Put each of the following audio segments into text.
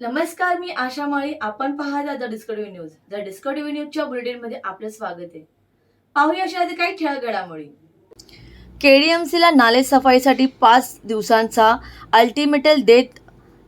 नमस्कार मी आशा माळी. आपण पाहता the Discovery News. The Discovery न्यूजच्या बुलेटिनमध्ये आपलं स्वागत आहे. पाहूया अशा काही ठळक घडामोडी केडीएमसीला नाले सफाईसाठी पाच दिवसांचा अल्टिमेटल देत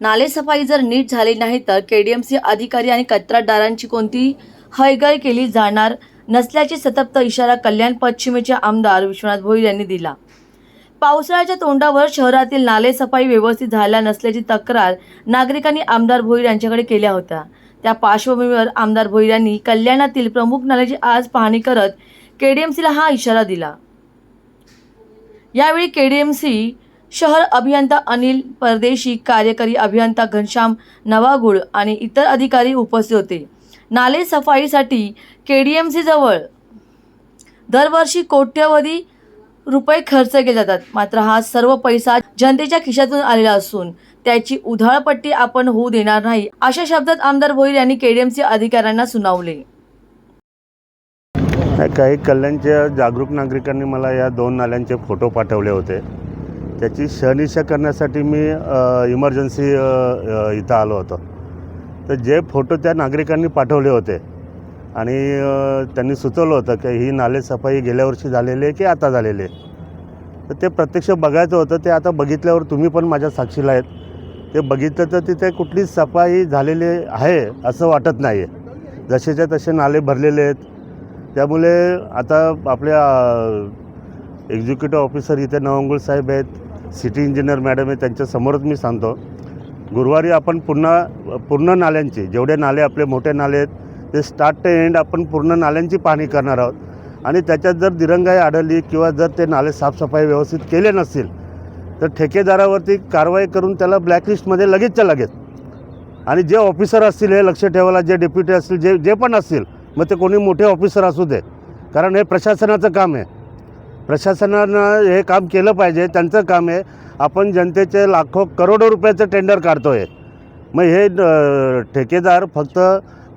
नाले सफाई जर नीट झाली नाही तर केडीएमसी अधिकारी आणि कचरादारांची कोणती हयगय केली जाणार नसल्याचे सतत इशारा कल्याण पश्चिमेचे आमदार विश्वनाथ भोईर यांनी दिला. पावसाळ्याच्या तोंडावर शहरातील नाले सफाई व्यवस्थित झाल्या नसल्याची तक्रार नागरिकांनी आमदार भोईर यांच्याकडे केल्या होत्या. त्या पार्श्वभूमीवर आमदार भोईर यांनी कल्याणातील प्रमुख नाल्याची आज पाहणी करत केडीएमसीला हा इशारा दिला. यावेळी केडीएमसी शहर अभियंता अनिल परदेशी कार्यकारी अभियंता घनश्याम नवागुळ आणि इतर अधिकारी उपस्थित होते. नाले सफाईसाठी केडीएमसीजवळ दरवर्षी कोट्यवधी रुपये खर्च केले जातात. मात्र हा सर्व पैसा जनतेच्या खिशातून आलेला असून त्याची उधळपट्टी आपण होऊ देणार नाही अशा शब्दात आमदार भोईर यांनी केडीएमसी अधिकाऱ्यांना सुनावले. काही कल्याणच्या जागरूक नागरिकांनी मला या दोन नाल्यांचे फोटो पाठवले होते. त्याची शहनिशा करण्यासाठी मी इमर्जन्सी इथं आलो होतो. तर जे फोटो त्या नागरिकांनी पाठवले होते आणि त्यांनी सुचवलं होतं की ही नाले सफाई गेल्या वर्षी झालेली आहे की आता झालेली आहे. तर ते प्रत्यक्ष बघायचं होतं ते आता बघितल्यावर तुम्ही पण माझ्या साक्षीला आहेत. ते बघितलं तर तिथे कुठली सफाई झालेली आहे असं वाटत नाही आहे जसेच्या तसे नाले भरलेले आहेत. त्यामुळे आता आपल्या एक्झिक्युटिव्ह ऑफिसर इथे नवंगुळ साहेब आहेत सिटी इंजिनियर मॅडम आहेत त्यांच्यासमोरच मी सांगतो. गुरुवारी आपण पुन्हा पूर्ण नाल्यांची जेवढे नाले आपले मोठे नाले आहेत ते स्टार्ट ते एंड आपण पूर्ण नाल्यांची पाहणी करणार आहोत. आणि त्याच्यात जर दिरंगाई आढळली किंवा जर ते नाले साफसफाई व्यवस्थित केले नसतील तर ठेकेदारावरती कारवाई करून त्याला ब्लॅकलिस्टमध्ये लगेचच्या लगेच आणि जे ऑफिसर असतील हे लक्ष ठेवायला जे डेप्युटी असतील जे जे पण असतील मग ते कोणी मोठे ऑफिसर असू दे. कारण हे प्रशासनाचं काम आहे. प्रशासनानं हे काम केलं पाहिजे. त्यांचं काम आहे आपण जनतेचे लाखो करोडो रुपयाचं टेंडर काढतो आहे मग हे ठेकेदार फक्त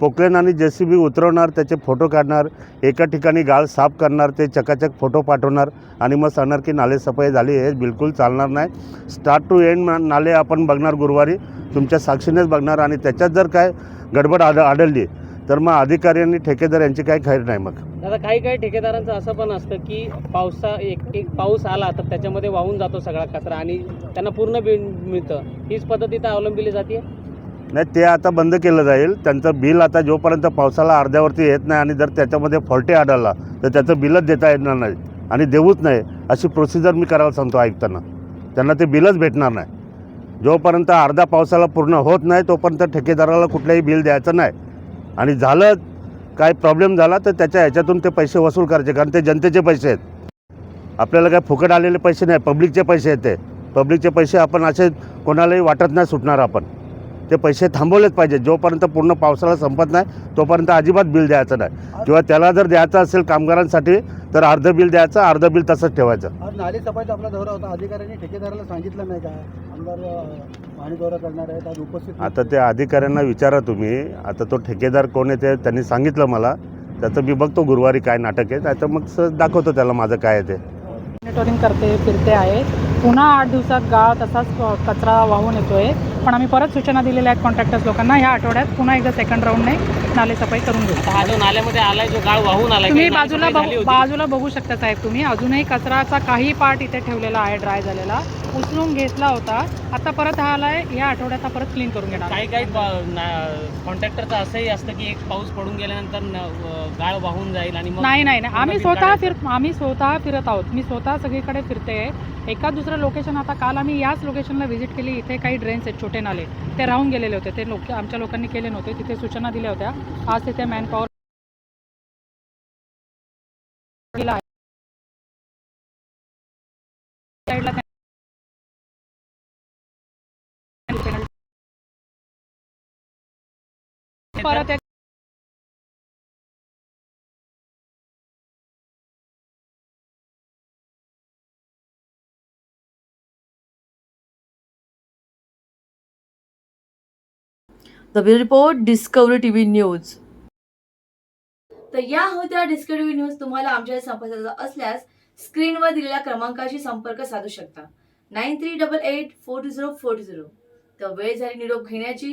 पोकलेन आणि जे सी बी उतरवणार त्याचे फोटो काढणार एका ठिकाणी गाळ साफ करणार ते चकाचक फोटो पाठवणार आणि मग सांगणार की नाले सफाई झाली हे बिलकुल चालणार नाही. स्टार्ट टू एंड नाले आपण बघणार गुरुवारी तुमच्या साक्षीनेच बघणार आणि त्याच्यात जर काय गडबड आढ आढळली तर मग अधिकारी आणि ठेकेदार यांची काही खैर नाही मग. दादा काही काही ठेकेदारांचं असं पण असतं की पावसा एक एक पाऊस आला तर त्याच्यामध्ये वाहून जातो सगळा कचरा आणि त्यांना पूर्ण बिल मिळतं. हीच पद्धत इथं अवलंबिली जाते नाही ते आता बंद केलं जाईल. त्यांचं बिल आता जोपर्यंत पावसाला अर्ध्यावरती येत नाही आणि जर त्याच्यामध्ये फॉल्टे आढळला तर त्याचं बिलच देता येणार नाही आणि देऊच नाही अशी प्रोसिजर मी करायला सांगतो ऐकताना त्यांना ते बिलच भेटणार नाही. जोपर्यंत अर्धा पावसाला पूर्ण होत नाही तोपर्यंत ठेकेदाराला कुठलंही बिल द्यायचं नाही. आणि झालं काय प्रॉब्लेम झाला तर त्याच्या ह्याच्यातून ते पैसे वसूल करायचे कारण ते जनतेचे पैसे आहेत. आपल्याला काय फुकट आलेले पैसे नाही पब्लिकचे पैसे आहेत ते पब्लिकचे पैसे आपण असे कोणालाही वाटत नाही सुटणार आपण. ते पैसे थांबवलेच पाहिजे जोपर्यंत पूर्ण पावसाळा संपत नाही तोपर्यंत अजिबात बिल द्यायचं नाही. किंवा त्याला जर द्यायचं असेल कामगारांसाठी तर अर्धं बिल द्यायचं अर्धं बिल तसंच ठेवायचं. नाले सफाईचा आपला दौरा होता. अधिकाऱ्यांनी ठेकेदाराला सांगितलं नाही का? आमदार दौरा करणार आहेत. आज उपस्थित आता त्या अधिकाऱ्यांना विचारा तुम्ही. आता तो ठेकेदार कोण आहे ते त्यांनी सांगितलं मला. त्याचं मी बघतो गुरुवारी काय नाटक आहे. त्याचं मग स- दाखवतो त्याला माझं काय आहे ते. मॉनिटरिंग करते फिरते आहे. पुन्हा आठ दिवसात गाळ तसाच कचरा वाहून येतोय. पण आम्ही परत सूचना दिलेल्या आहेत कॉन्ट्रॅक्टर्स लोकांना. ह्या आठवड्यात पुन्हा एकदा सेकंड राऊंडने नाले सफाई करून घेऊ. हा जो नाल्यामध्ये आलाय जो गाळ वाहून आलाय तुम्ही काही बाजूला नालेसफाई झाली बघू होती. बाजूला बघू शकता साहेब तुम्ही. अजूनही कचराचा काही पार्ट इथे ठेवलेला आहे ड्राय झालेला. उचलून घेतला होता. आता परत हा आलाय या आठवड्यात हा परत क्लीन करून घेणार. काही काही कॉन्ट्रॅक्टरचं असंही असतं की एक पाऊस पडून गेल्यानंतर न- गाळ वाहून जाईल आणि मग नाही नाही नाही. आम्ही स्वतः फिर आम्ही स्वतः फिरत आहोत. मी स्वतः सगळीकडे फिरते एका दुसरं लोकेशन आता काल आम्ही याच लोकेशनला व्हिजिट केली. इथे काही ड्रेन्स आहेत छोटे नाले. ते राहून गेलेले होते. ते लोक आमच्या लोकांनी केले नव्हते. तिथे सूचना दिल्या होत्या. आज तिथे मॅनपॉवर परत एक the bureau report Discovery TV news तर या होत्या डिस्कवरी न्यूज तुम्हाला आमच्या संपर्काचा असल्यास स्क्रीनवर दिलेल्या क्रमांकाशी संपर्क साधू शकता. Nine three double eight four two zero four two zero तर वेळ झाली निरोप घेण्याची.